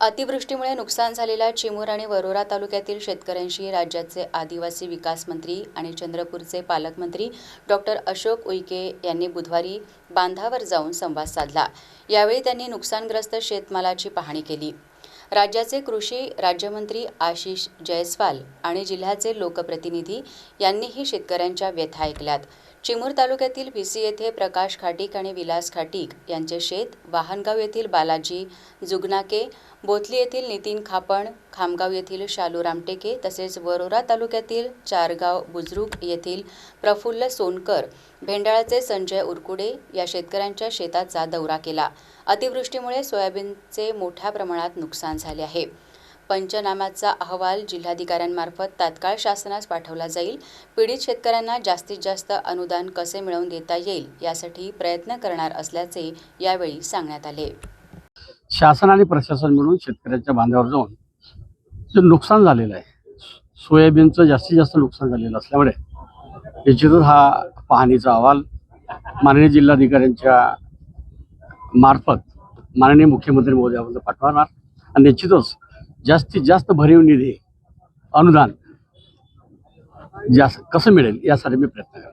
अतिवृष्टीमुळे नुकसान झालेल्या चिमूर आणि वरोरा तालुक्यातील शेतकऱ्यांशी राज्याचे आदिवासी विकास मंत्री आणि चंद्रपूरचे पालकमंत्री डॉक्टर अशोक उईके यांनी बुधवारी बांधावर जाऊन संवाद साधला. यावेळी त्यांनी नुकसानग्रस्त शेतमालाची पाहणी केली. राज्याचे कृषी राज्यमंत्री आशिष जयस्वाल आणि जिल्ह्याचे लोकप्रतिनिधी यांनीही शेतकऱ्यांच्या व्यथा ऐकल्यात. चिमूर तालुक्यातील भिसी येथे प्रकाश खाटीक आणि विलास खाटीक यांचे शेत वाहनगाव येथील बालाजी जुगनाके बोथली येथील नितीन खापण खामगाव येथील शालू रामटेके तसेच वरोरा तालुक्यातील चारगाव बुजरुक येथील प्रफुल्ल सोनकर भेंडाळाचे संजय उरकुडे या शेतकऱ्यांच्या शेताचा दौरा केला. अतिवृष्टीमुळे सोयाबीनचे मोठ्या प्रमाणात नुकसान झाले आहे. पंचनाम्याचा अहवाल जिल्हाधिकाऱ्यांमार्फत तात्काळ शासनास पाठवला जाईल. पीडित शेतकऱ्यांना जास्तीत जास्त अनुदान कसे मिळवून देता येईल यासाठी प्रयत्न करणार असल्याचे यावेळी सांगण्यात आले. शासन आणि प्रशासन मिळून शेतकऱ्यांच्या बांधावर जाऊन जे नुकसान झालेलं आहे सोयाबीनचं जास्तीत जास्त नुकसान झालेलं असल्यामुळे निश्चितच हा पाहणीचा अहवाल माननीय जिल्हाधिकाऱ्यांच्या मार्फत माननीय मुख्यमंत्री महोदयापर्यंत पाठवणार. आणि निश्चितच जास्तीत जास्त भरीव निधी अनुदान जास्त कसं मिळेल यासाठी मी प्रयत्न करतो.